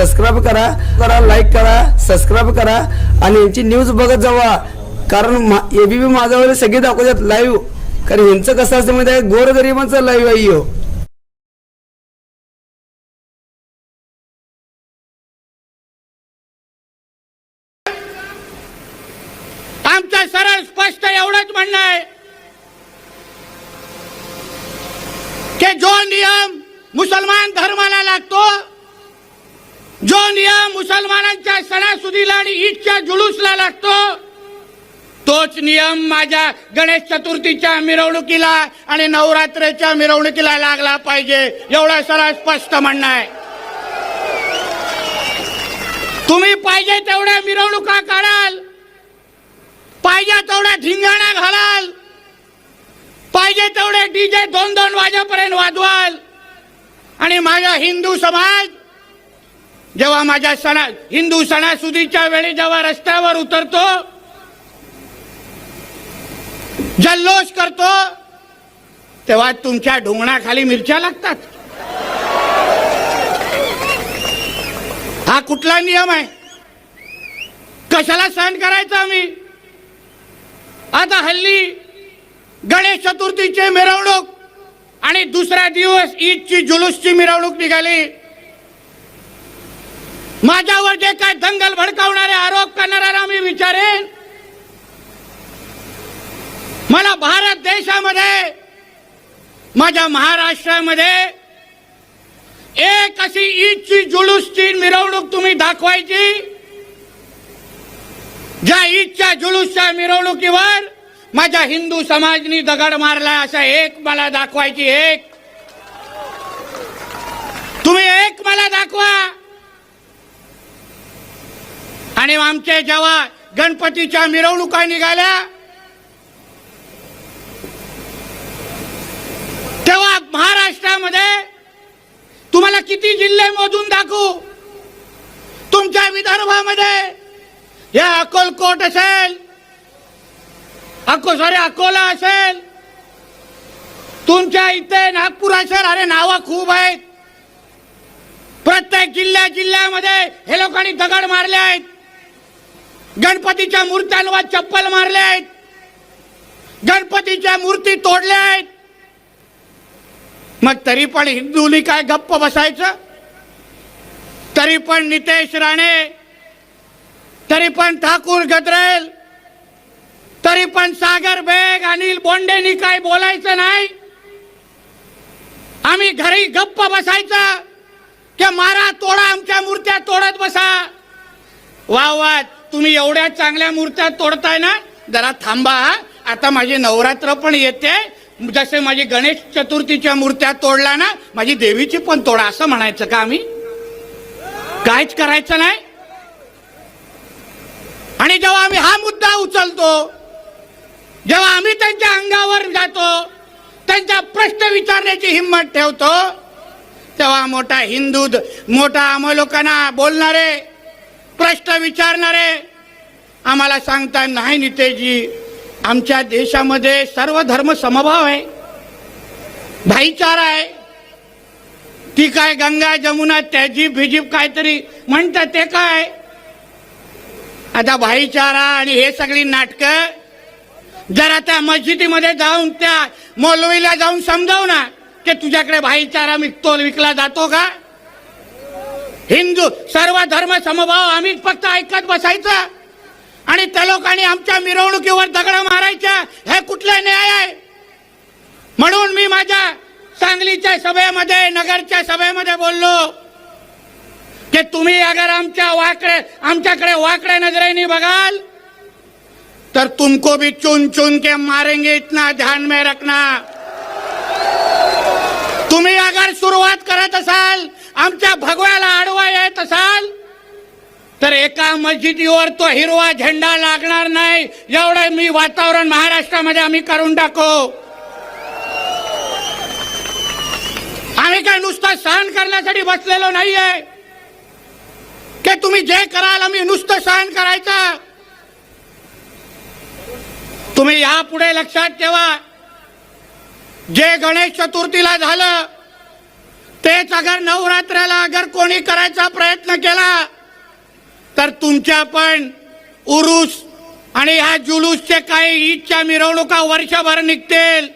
Subscribe करा करा like करा सबस्क्राईब करा आणि यांची न्यूज बघत जावा. कारण एबीपी माझ्यावर सगळे दाखवतात लाईव्ह कारण यांचं कसं असतं माहिती आहे? गोरगरिबांचं लाईव्ह आहे हो आमचं सरळ स्पष्ट एवढंच म्हणणं आहे. की जो नियम मुसलमान धर्माला लागतो जो नियम मुसलमानांच्या सणासुदीला आणि ईदच्या जुलूसला लागतो तोच नियम माझ्या गणेश चतुर्थीच्या मिरवणुकीला आणि नवरात्रीच्या मिरवणुकीला लागला पाहिजे. एवढं सरळ स्पष्ट म्हणणं आहे. तुम्ही पाहिजे तेवढ्या मिरवणुका काढाल. पाहिजे तेवढ्या धिंगाणा घालाल. पाहिजे तेवढे डीजे दोन दोन वाजेपर्यंत वाजवाल. आणि माझा हिंदू समाज जेव्हा माझ्या सणा हिंदू सणासुदीच्या वेळी जेव्हा रस्त्यावर उतरतो जल्लोष करतो तेव्हा तुमच्या ढुंगणाखाली मिरच्या लागतात. हा कुठला नियम आहे? कशाला सहन करायचा आम्ही? आता हल्ली गणेश चतुर्थीची मिरवणूक आणि दुसरा दिवस ईदची जुलूसची मिरवणूक निघाली. माझ्यावर जे काय दंगल भडकावणारे आरोप करणाऱ्याला मी विचारेन. मला भारत देशामध्ये माझ्या महाराष्ट्रामध्ये एक अशी ईदची जुलूसची मिरवणूक तुम्ही दाखवायची ज्या ईदच्या जुलूसच्या मिरवणुकीवर माझ्या हिंदू समाजनी दगड मारला असा एक मला दाखवायची एक. तुम्ही एक मला दाखवा. साहेब आमचे जेव्हा गणपतीच्या मिरवणुका निघाल्या तेव्हा महाराष्ट्रामध्ये तुम्हाला किती जिल्हे मोजून दाखवू? तुमच्या विदर्भामध्ये या अकोलकोट असेल अको सॉरी अकोला असेल तुमच्या इथे नागपूर असेल अरे नावं खूप आहेत. प्रत्येक जिल्ह्या जिल्ह्यामध्ये हे लोकांनी दगड मारले आहेत. गणपतीच्या मूर्त्यांवर चप्पल मारले आहेत गणपतीच्या मूर्ती तोडल्या आहेत मग तरी पण हिंदूनी काय गप्प बसायचं? तरी पण नितेश राणे तरी पण ठाकूर गद्रेल तरी पण सागर बेग अनिल बोंडेनी काय बोलायचं नाही? आम्ही घरी गप्प बसायचं. की मारा तोडा आमच्या मूर्त्या तोडत बसा. वा तुम्ही एवढ्या चांगल्या मूर्त्या तोडताय ना जरा थांबा आता माझी नवरात्र पण येते. जसे माझी गणेश चतुर्थीच्या मूर्त्या तोडला ना माझी देवीची पण तोडा असं म्हणायचं का आम्ही? काहीच करायचं नाही. आणि जेव्हा आम्ही हा मुद्दा उचलतो जेव्हा आम्ही त्यांच्या अंगावर जातो त्यांचा प्रश्न विचारण्याची हिंमत ठेवतो तेव्हा मोठा हिंदू मोठा आम्हा लोकांना बोलणारे प्रश्न विचारणारे आम्हाला सांगता नाही नितेशजी आमच्या देशामध्ये सर्व धर्म समभाव आहे. भाईचारा आहे. ती काय गंगा जमुना त्याजीब भिजीब काहीतरी म्हणतात ते काय? आता भाईचारा आणि हे सगळी नाटकं जरा त्या मस्जिदीमध्ये जाऊन त्या मौलवीला जाऊन समजाव ना की तुझ्याकडे भाईचारा विकतो विकला जातो का? हिंदू सर्व धर्म समभाव आम्ही फक्त ऐकत बसायचं. आणि त्या लोकांनी आमच्या मिरवणुकीवर दगड मारायच्या हे कुठलं न्याय आहे? म्हणून मी माझ्या सांगलीच्या सभेमध्ये नगरच्या सभेमध्ये बोललो की तुम्ही अगर आमच्या वाकडे आमच्याकडे वाकड्या नजरेने बघाल तर तुमको भी चुन चुन के मारेंगे इतना ध्यान में रखना. तुम्ही अगर सुरुवात करत असाल आमच्या भगव्याला आडवा येत असाल तर एका मस्जिदीवर तो हिरवा झेंडा लागणार नाही. एवढं मी वातावरण महाराष्ट्रामध्ये आम्ही करून टाकू. आम्ही काय नुसतं सहन करण्यासाठी बसलेलो नाहीये. की तुम्ही जे कराल आम्ही नुसतं सहन करायचं. तुम्ही यापुढे लक्षात ठेवा. जे गणेश चतुर्थीला झालं तेच अगर नवरात्राला अगर कोणी करायचा प्रयत्न केला तर तुमच्या पण उरुस आणि ह्या जुलूसचे काही ईदच्या मिरवणुका वर्षभर निघतील.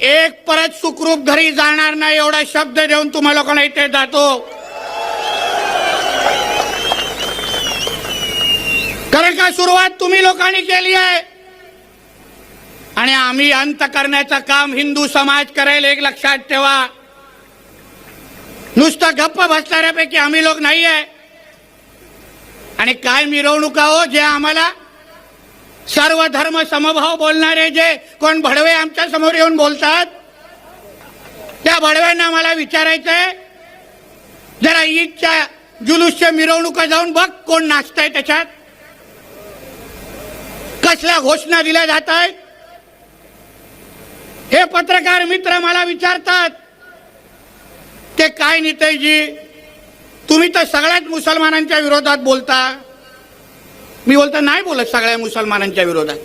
एक परत सुखरूप घरी जाणार नाही एवढा शब्द देऊन तुम्हा लोकांना इथे जातो. कारण का सुरुवात तुम्ही लोकांनी केली आहे. आणि आम्ही अंत करण्याचं काम हिंदू समाज करेल एक लक्षात ठेवा. नुसतं गप्प बसणाऱ्यापैकी आम्ही लोक नाही आहे. आणि काय मिरवणुका हो जे आम्हाला सर्व धर्म समभाव बोलणारे जे कोण भडवे आमच्यासमोर येऊन बोलतात त्या भडव्यांना मला विचारायचंय. जरा ईदच्या जुलूसच्या मिरवणुका जाऊन बघ कोण नाचतंय त्याच्यात. कसल्या घोषणा दिल्या जात आहेत हे पत्रकार मित्र मला विचारतात ते काय नितेशजी तुम्ही तर सगळ्याच मुसलमानांच्या विरोधात बोलता. मी बोलतो नाही बोलत सगळ्या मुसलमानांच्या विरोधात.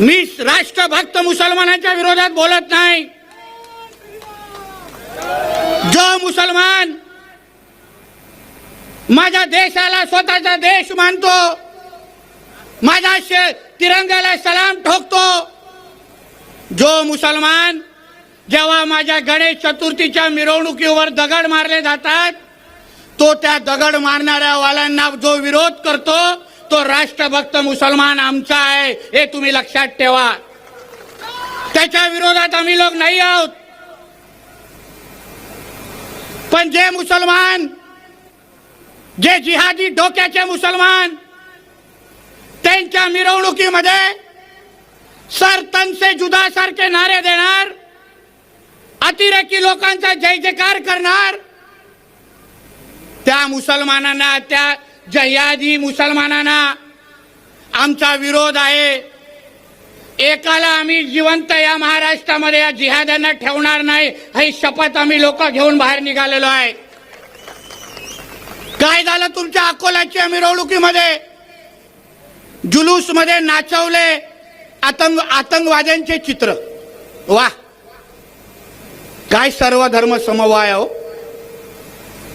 मी राष्ट्रभक्त मुसलमानांच्या विरोधात बोलत नाही. जो मुसलमान माझ्या देशाला स्वतःचा देश मानतो माझ्या शे सलाम ठोकतो जो मुसलमान जेव्हा माझ्या गणेश चतुर्थीच्या मिरवणुकीवर दगड मारले जातात तो त्या दगड मारणाऱ्या वाल्यांना जो विरोध करतो तो राष्ट्रभक्त मुसलमान आमचा आहे हे तुम्ही लक्षात ठेवा. त्याच्या विरोधात आम्ही लोक नाही आहोत. पण जे मुसलमान जे जिहादी डोक्याचे मुसलमान त्यांच्या मिरवणुकीमध्ये सर तन से जुदा सारखे नारे देणार अतिरेकी लोकांचा जय जयकार करणार. त्या मुसलमानांना त्या जह्यादी मुसलमानांना आमचा विरोध आहे. एकाला आम्ही जिवंत या महाराष्ट्रामध्ये या जिहाद्यांना ठेवणार नाही ही शपथ आम्ही लोक घेऊन बाहेर निघालेलो आहे. काय झालं तुमच्या अकोल्याच्या मिरवणुकीमध्ये? जुलूसमध्ये नाचवले आतंक आतंकवाद्यांचे चित्र. वा काय सर्व धर्म समवाय हो?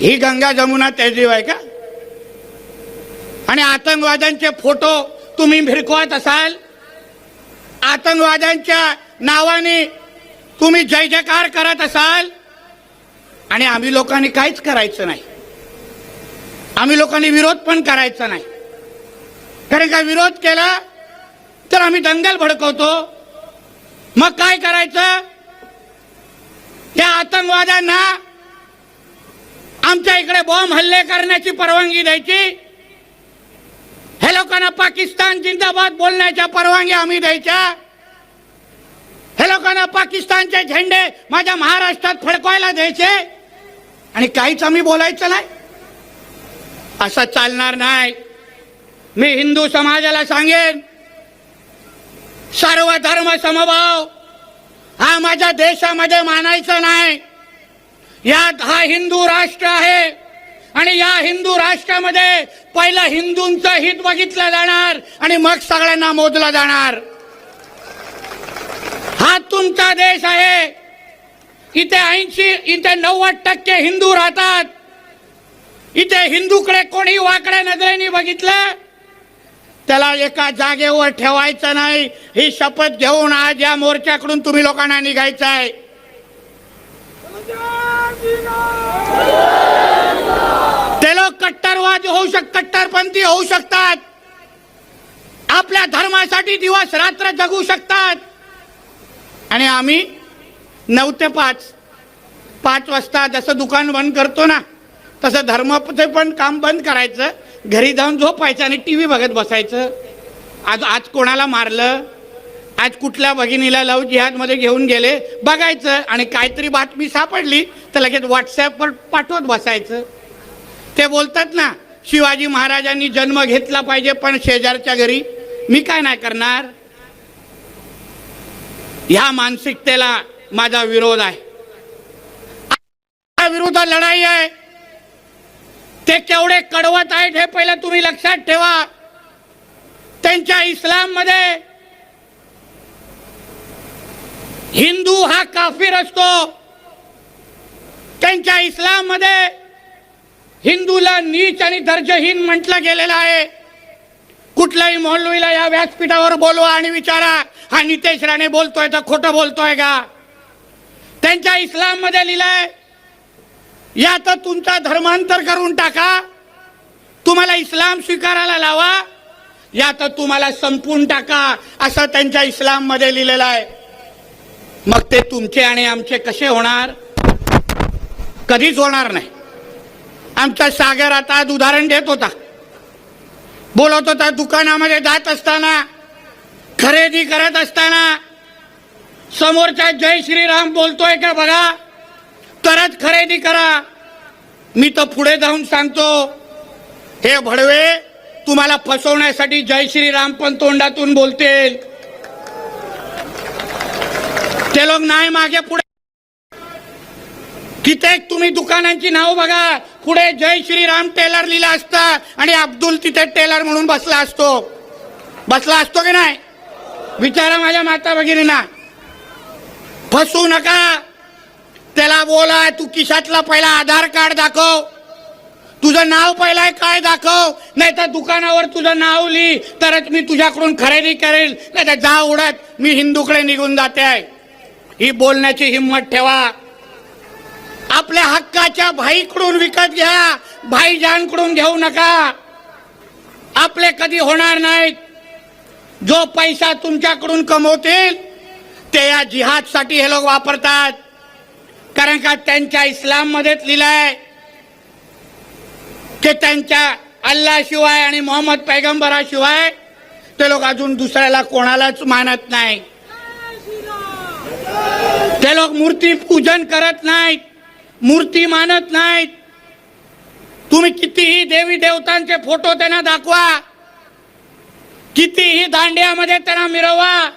ही गंगा जमुना तेजीव आहे का? आणि आतंकवाद्यांचे फोटो तुम्ही भिरकवत असाल? आतंकवाद्यांच्या नावाने तुम्ही जय जयकार करत असाल? आणि आम्ही लोकांनी काहीच करायचं नाही. आम्ही लोकांनी विरोध पण करायचा नाही. कारण का विरोध केला तर आम्ही दंगल भडकवतो. मग काय करायचं? त्या आतंकवाद्यांना आमच्या इकडे बॉम्ब हल्ले करण्याची परवानगी द्यायची. हे लोकांना पाकिस्तान जिंदाबाद बोलण्याच्या परवानगी आम्ही द्यायच्या. हे लोकांना पाकिस्तानचे झेंडे माझ्या महाराष्ट्रात फडकवायला द्यायचे. आणि काहीच आम्ही बोलायचं नाही. असं चालणार नाही. मी हिंदू समाजाला सांगेन सर्व धर्म समभाव हा माझ्या देशामध्ये मानायचा नाही. यात हा हिंदू राष्ट्र आहे आणि या हिंदू राष्ट्रामध्ये पहिलं हिंदूंचं हित बघितलं जाणार आणि मग सगळ्यांना मोजलं जाणार. हा तुमचा देश आहे. इथे ऐंशी इथे नव्वद टक्के हिंदू राहतात. इथे हिंदूकडे कोणी वाकड्या नजरेने बघितलं त्याला एका जागेवर ठेवायचं नाही. ही शपथ घेऊन आज या मोर्चाकडून तुम्ही लोकांना निघायचं आहे ते लोक कट्टरवादी होऊ शक कट्टरपंथी होऊ शकतात. आपल्या धर्मासाठी दिवस रात्र जगू शकतात. आणि आम्ही नऊ ते पाच पाच वाजता जसं दुकान बंद करतो ना तसं धर्माचं पण काम बंद करायचं. घरी जाऊन झोपायचं आणि टी व्ही बघत बसायचं. आज आज कोणाला मारलं? आज कुठल्या भगिनीला लव जिहादमध्ये घेऊन गेले? बघायचं आणि काहीतरी बातमी सापडली तर लगेच व्हॉट्सॲपवर पाठवत बसायचं. ते बोलतात ना शिवाजी महाराजांनी जन्म घेतला पाहिजे पण शेजारच्या घरी. मी काय नाही करणार? ह्या मानसिकतेला माझा विरोध आहे. विरोधात लढाई आहे. ते केवढे कडवत आहेत हे पहिलं तुम्ही लक्षात ठेवा. त्यांच्या इस्लाममध्ये हिंदू हा काफिर असतो. त्यांच्या इस्लाममध्ये हिंदूला नीच आणि दर्जहीन म्हटलं गेलेलं आहे. कुठल्याही मौलवीला या व्यासपीठावर बोलवा आणि विचारा हा नितेश राणे बोलतोय तर खोटं बोलतोय का? त्यांच्या इस्लाममध्ये लिहिलंय या तर तुमचा धर्मांतर करून टाका. तुम्हाला इस्लाम स्वीकारायला लावा. या तर तुम्हाला संपून टाका असं त्यांच्या इस्लाममध्ये लिहिलेलं आहे. मग ते तुमचे आणि आमचे कसे होणार? कधीच होणार नाही. आमचा सागर आता आज उदाहरण देत होता. बोलत होता दुकानामध्ये जात असताना खरेदी करत असताना समोरचा जय श्रीराम बोलतोय का बघा? तरच खरेदी करा. मी तर पुढे जाऊन सांगतो. हे भडवे तुम्हाला फसवण्यासाठी जय श्रीराम पण तोंडातून बोलतील. ते लोक नाही मागे पुढे. कित्येक तुम्ही दुकानांची नाव बघा. पुढे जय श्रीराम टेलर लिहिला असता आणि अब्दुल तिथे टेलर म्हणून बसला असतो. बसला असतो की नाही? विचारा माझ्या माता भगिनींना फसू नका. त्याला बोला तू किशातला पहिला आधार कार्ड दाखव. तुझं नाव पहिला आहे काय दाखव. नाही तर दुकानावर तुझं नाव लिही तरच मी तुझ्याकडून खरेदी करेल. नाही तर जा उडत मी हिंदूकडे निघून जाते आहे. ही बोलण्याची हिंमत ठेवा. आपल्या हक्काच्या भाईकडून विकत घ्या भाईजानकडून घेऊ नका. आपले कधी होणार नाहीत. जो पैसा तुमच्याकडून कमवतील ते या जिहादसाठी हे लोक वापरतात. कारण का त्यांच्या इस्लाम मध्येच लिहिलंय की त्यांच्या अल्लाशिवाय आणि मोहम्मद पैगंबराशिवाय ते लोक अजून दुसऱ्याला कोणालाच मानत नाही. ते लोक मूर्ती पूजन करत नाहीत मूर्ती मानत नाहीत. तुम्ही कितीही देवी देवतांचे फोटो त्यांना दाखवा कितीही दांड्यामध्ये त्यांना मिरवा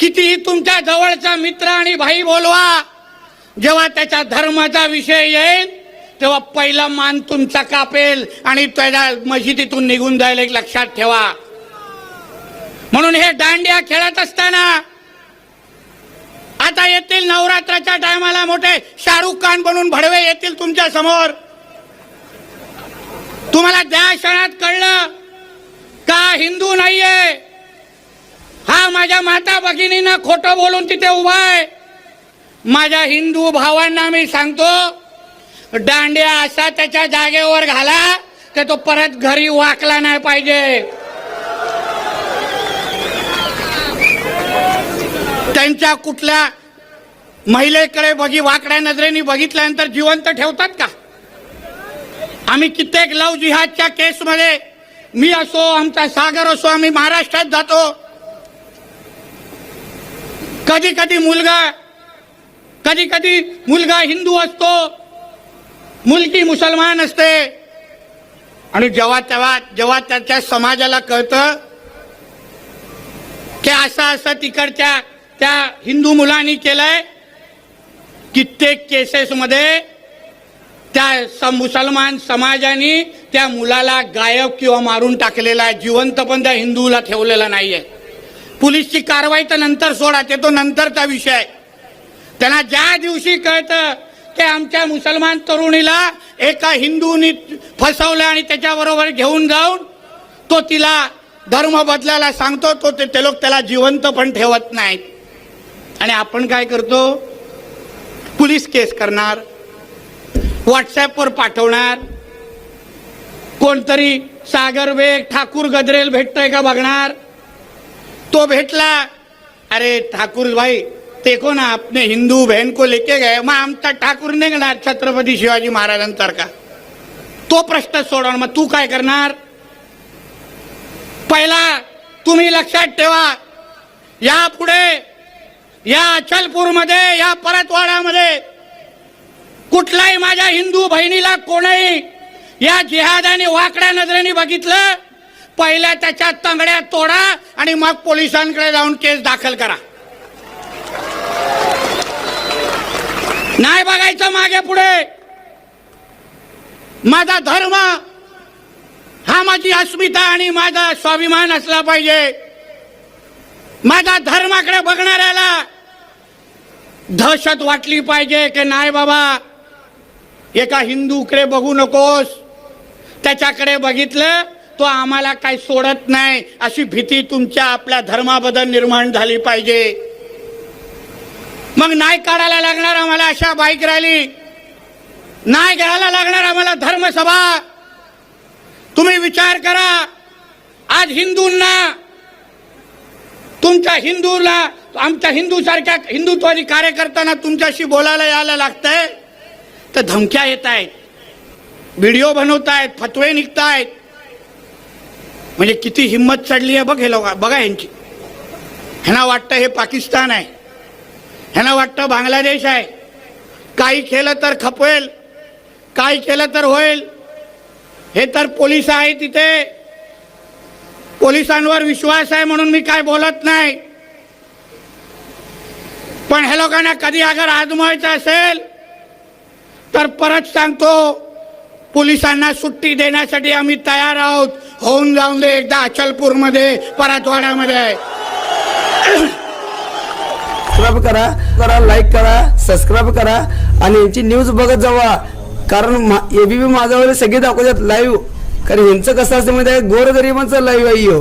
कितीही तुमच्या जवळचा मित्र आणि भाई बोलवा जेव्हा त्याच्या धर्माचा विषय येईल तेव्हा पहिला मान तुमचा कापेल आणि त्याच्या मशिदीतून निघून जाईल एक लक्षात ठेवा. म्हणून हे दांड्या खेळत असताना आता येतील नवरात्राच्या टायमाला मोठे शाहरुख खान बनून भडवे येतील तुमच्यासमोर. तुम्हाला त्या क्षणात कळलं का हिंदू नाहीये हा माझ्या माता भगिनीनं खोटं बोलून तिथे उभा आहे. माझ्या हिंदू भावांना मी सांगतो दांड्या असा त्याच्या जागेवर घाला तर तो परत घरी वाकला नाही पाहिजे. त्यांच्या कुठल्या महिलेकडे बघी वाकड्या नजरेने बघितल्यानंतर जिवंत ठेवतात का? आम्ही कित्येक लव जिहादच्या केसमध्ये मी असो आमचा सागर असो आम्ही महाराष्ट्रात जातो. कधी कधी मुलगा कधी कधी मुलगा हिंदू असतो मुलगी मुसलमान असते. आणि जेव्हा तेव्हा जेव्हा त्याच्या समाजाला कळतं की असं असं तिकडच्या त्या हिंदू मुलांनी केलंय कित्येक केसेसमध्ये त्या सम मुसलमान समाजाने त्या मुलाला गायब किंवा मारून टाकलेला आहे. जिवंत पण त्या हिंदूला ठेवलेला नाहीये. पोलीसची कारवाई तर नंतर सोडा ते तो नंतरचा विषय आहे. त्यांना ज्या दिवशी कळतं की आमच्या मुसलमान तरुणीला एका हिंदूनी फसवलं आणि त्याच्याबरोबर घेऊन जाऊन तो तिला धर्म बदलायला सांगतो तो ते ते लोक त्याला जिवंत पण ठेवत नाहीत. आणि आपण काय करतो? पोलीस केस करणार व्हॉट्सॲपवर पाठवणार कोणतरी सागर बेग ठाकूर गजरेल भेटतोय का बघणार? तो भेटला अरे ठाकूर भाई देखो ना अपने हिंदू बहन को लेके गए मग आमचा ठाकूर निघणार छत्रपती शिवाजी महाराजांसारखा तो प्रश्न सोडवणार मग तू काय करणार? पहिला तुम्ही लक्षात ठेवा या पुढे या अचलपूरमध्ये या परतवाड्यामध्ये कुठलाही माझ्या हिंदू बहिणीला कोणही या जिहादाने वाकड्या नजरेने बघितलं पहिल्या त्याच्या तंगड्या तोडा आणि मग पोलिसांकडे जाऊन केस दाखल करा. नाही बघायचं मागे पुढे. माझा धर्म हा माझी अस्मिता आणि माझा स्वाभिमान असला पाहिजे. माझा धर्माकडे बघणाऱ्याला दहशत वाटली पाहिजे की नाही बाबा? एका हिंदूकडे बघू नकोस. त्याच्याकडे बघितलं तो आम्हाला काही सोडत नाही. अशी भीती तुमच्या आपल्या धर्माबद्दल निर्माण झाली पाहिजे. मग नाही काढायला लागणार आम्हाला अशा बाईक रॅली नाही घ्यायला लागणार आम्हाला धर्मसभा. तुम्ही विचार करा. आज हिंदूंना तुमच्या हिंदूला आमच्या हिंदू सारख्या हिंदुत्वादी कार्यकर्त्यांना तुमच्याशी बोलायला यायला लागतंय. तर धमक्या येत आहेत. व्हिडिओ बनवतायत फतवे निघतायत म्हणजे किती हिंमत चढली आहे बघ हे लोक बघा यांची. ह्यांना वाटतं हे पाकिस्तान आहे. ह्यांना वाटतं बांगलादेश आहे. काही केलं तर खपवेल काही केलं तर होईल. हे तर पोलीस आहे तिथे. पोलिसांवर विश्वास आहे म्हणून मी काय बोलत नाही. पण हे लोकांना कधी अगर आजमावायचं असेल तर परत सांगतो पोलिसांना सुट्टी देण्यासाठी आम्ही तयार आहोत. होऊन जाऊन दे एकदा अचलपूरमध्ये परतवाड्यामध्ये करा. करा लाईक करा सबस्क्राईब करा आणि यांची न्यूज बघत जावा. कारण एबीपी माझ्यावर सगळे दाखवतात लाईव्ह कारण यांचं कसं असतं माहिती आहे? गोरगरिबांचं लाईव्ह आहे हो